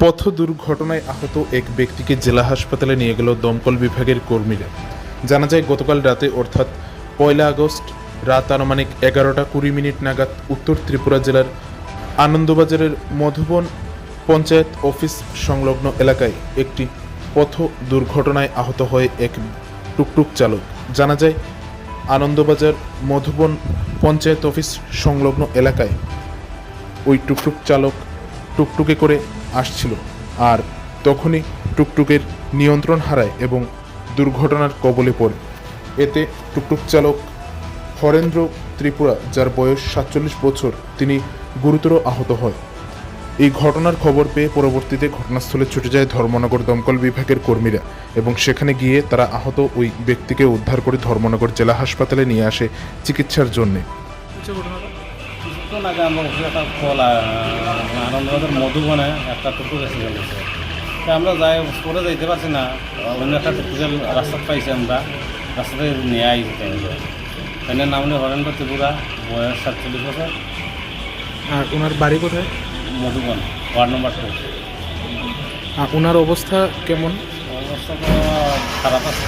পথ দুর্ঘটনায় আহত এক ব্যক্তিকে জেলা হাসপাতালে নিয়ে গেল দমকল বিভাগের কর্মীরা। জানা যায়, গতকাল রাতে অর্থাৎ পয়লা আগস্ট রাত আনুমানিক এগারোটা কুড়ি মিনিট নাগাদ উত্তর ত্রিপুরা জেলার আনন্দবাজারের মধুবন পঞ্চায়েত অফিস সংলগ্ন এলাকায় একটি পথ দুর্ঘটনায় আহত হয় এক টুকটুক চালক। জানা যায়, আনন্দবাজার মধুবন পঞ্চায়েত অফিস সংলগ্ন এলাকায় ওই টুকটুক চালক টুকটুকে করে আসছিল আর তখনই টুকটুকের নিয়ন্ত্রণ হারায় এবং দুর্ঘটনার কবলে পড়ে। এতে টুকটুক চালক হরেন্দ্র ত্রিপুরা, যার বয়স সাতচল্লিশ বছর, তিনি গুরুতর আহত হয় এই ঘটনার খবর পেয়ে পরবর্তীতে ঘটনাস্থলে ছুটে যায় ধর্মনগর দমকল বিভাগের কর্মীরা এবং সেখানে গিয়ে তারা আহত ওই ব্যক্তিকে উদ্ধার করে ধর্মনগর জেলা হাসপাতালে নিয়ে আসে চিকিৎসার জন্যে। কিছুক্ষণ আগে আমরা অফিসে একটা কল আনন্দবাজার মধুবনে একটা টুকুর অ্যাক্সিডেন্ট হয়েছে তা আমরা যাই করে যাইতে পারছি না। অন্য একটা টুকুরের রাস্তা পাইছি আমরা রাস্তাতে নিয়ে আইছি তাইলে তাইলে নাম হলো হরেন্দ্র ত্রিপুরা বয়স সাতচল্লিশ বছর। আর ওনার বাড়ি কোথায়? Madhuban ward number two. আর ওনার অবস্থা কেমন? অবস্থা তো খারাপ আছে।